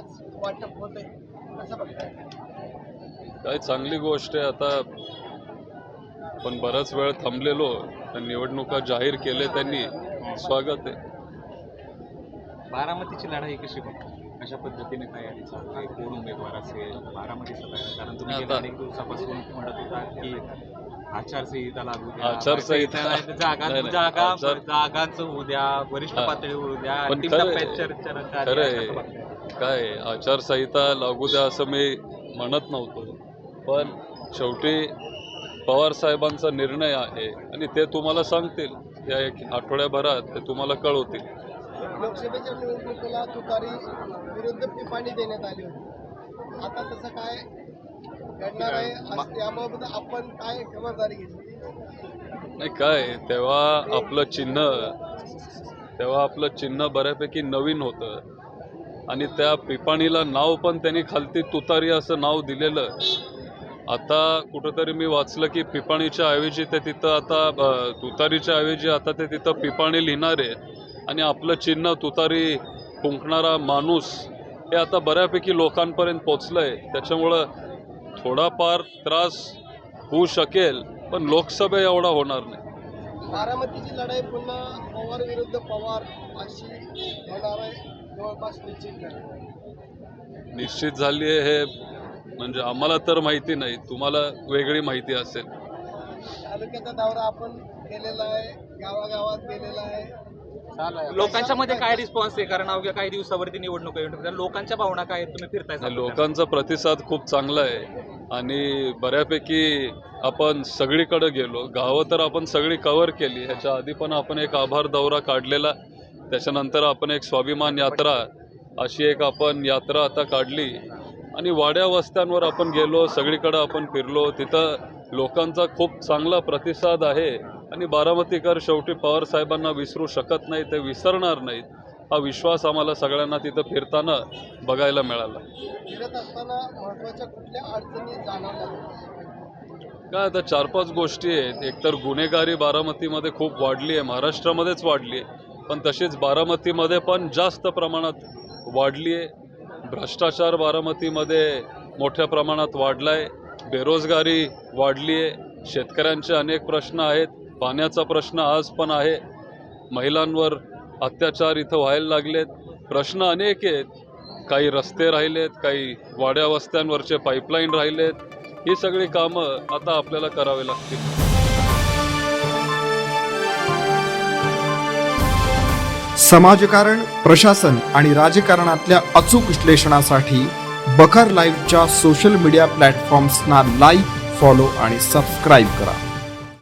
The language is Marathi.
आज वाटप होत आहे कसं बघताय? काय चांगली गोष्ट आहे आता. पण बराच वेळ थांबलेलो. निवडणुका जाहीर केले त्यांनी. स्वागत आहे. बारामतीची लढाई कशी बघता अशा पद्धतीने तयारी चालू आहे कोण उमेदवार असेल? बारामतीचा तयारी कारण तुम्ही गेल्या अनेक दिवसापासून म्हणत होता की आचारसंहिता लागू द्या. आचारसंहिता- जागा. जागा जागांचं होऊ द्या वरिष्ठ. पातळीवर होऊ द्या पण अंतिम टप्प्यात चर्चा. काय आचारसंहिता लागू द्या असं मी म्हणत नव्हतो. पण शेवटी पवार साहेबांचा निर्णय आहे आणि ते तुम्हाला सांगतील. या एक आठवड्याभरात ते तुम्हाला कळवतील. लोकसभेच्या निवडणुकीला तुतारी विरुद्ध पिपाणी देण्यात आली होती. आता तसं काय घडणार आहे याबाबत आपण काय खबरदारी घेतली? नाही काय तेव्हा आपलं चिन्ह तेव्हा आपलं चिन्ह बऱ्यापैकी नवीन होतं. आणि त्या पिपाणीला नाव पण त्यांनी खालती तुतारी असं नाव दिलेलं. आता कुठंतरी मी वाचलं की पिपाणीच्या ऐवजी ते तिथं आता तुतारीच्या ऐवजी आता ते तिथं पिपाणी लिहिणार आहे आणि आपलं चिन्ह तुतारी फुंकणारा माणूस हे आता बऱ्यापैकी लोकांपर्यंत पोचलं आहे त्याच्यामुळं थोडाफार त्रास होऊ शकेल पण लोकसभा एवढा होणार नाही. बारामतीची लढाई पुन्हा पवार विरुद्ध पवार अशी होणार आहे जवळपास निश्चित झाली. निश्चित झाली आहे हे म्हणजे आम्हाला तर माहिती नाही तुम्हाला वेगळी माहिती असेल. तालुक्याचा दौरा आपण केलेला आहे गावागावात गेलेला आहे. लोकांच्या मध्ये काय रिस्पॉन्स आहे? कारण अवघ्या काही दिवसावरती निवडणूक लोकांच्या भावना काय आहेत? तुम्ही फिरताय. लोकांचा प्रतिसाद खूप चांगला आहे. आणि बऱ्यापैकी आपण सगळीकडे गेलो. गावं तर आपण सगळी कव्हर केली. ह्याच्या आधी पण आपण एक आभार दौरा काढलेला. त्याच्यानंतर आपण एक स्वाभिमान यात्रा अशी एक आपण यात्रा आता काढली. आणि वाड्या वस्त्यांवर आपण गेलो. सगळीकडे आपण फिरलो. तिथं लोकांचा खूप चांगला प्रतिसाद आहे. आणि बारामतीकर शेवटी पवार साहेबांना विसरू शकत नाही ते विसरणार नाहीत. हा विश्वास आम्हाला सगळ्यांना तिथं फिरताना बघायला मिळाला. काय आता चार पाच गोष्टी आहेत. एकतर गुन्हेगारी बारामतीमध्ये खूप वाढली आहे महाराष्ट्रामध्येच वाढली आहे. पण तशीच बारामतीमध्ये पण जास्त प्रमाणात वाढली आहे. भ्रष्टाचार बारामतीमध्ये मोठ्या प्रमाणात वाढला आहे बेरोजगारी वाढली आहे. शेतकऱ्यांचे अनेक प्रश्न आहेत. पाण्याचा प्रश्न आज पण आहे. महिलांवर अत्याचार इथं व्हायला लागलेत. प्रश्न अनेक आहेत. काही रस्ते राहिलेत काही वाड्या वस्त्यांवरचे पाईपलाईन राहिलेत. ही सगळी कामं आता आपल्याला करावी लागतील. समाजकारण प्रशासन आणि राजकारणातल्या अचूक विश्लेषणासाठी बखर लाईव्हच्या सोशल मीडिया प्लॅटफॉर्म्सना लाईक फॉलो आणि सबस्क्राईब करा.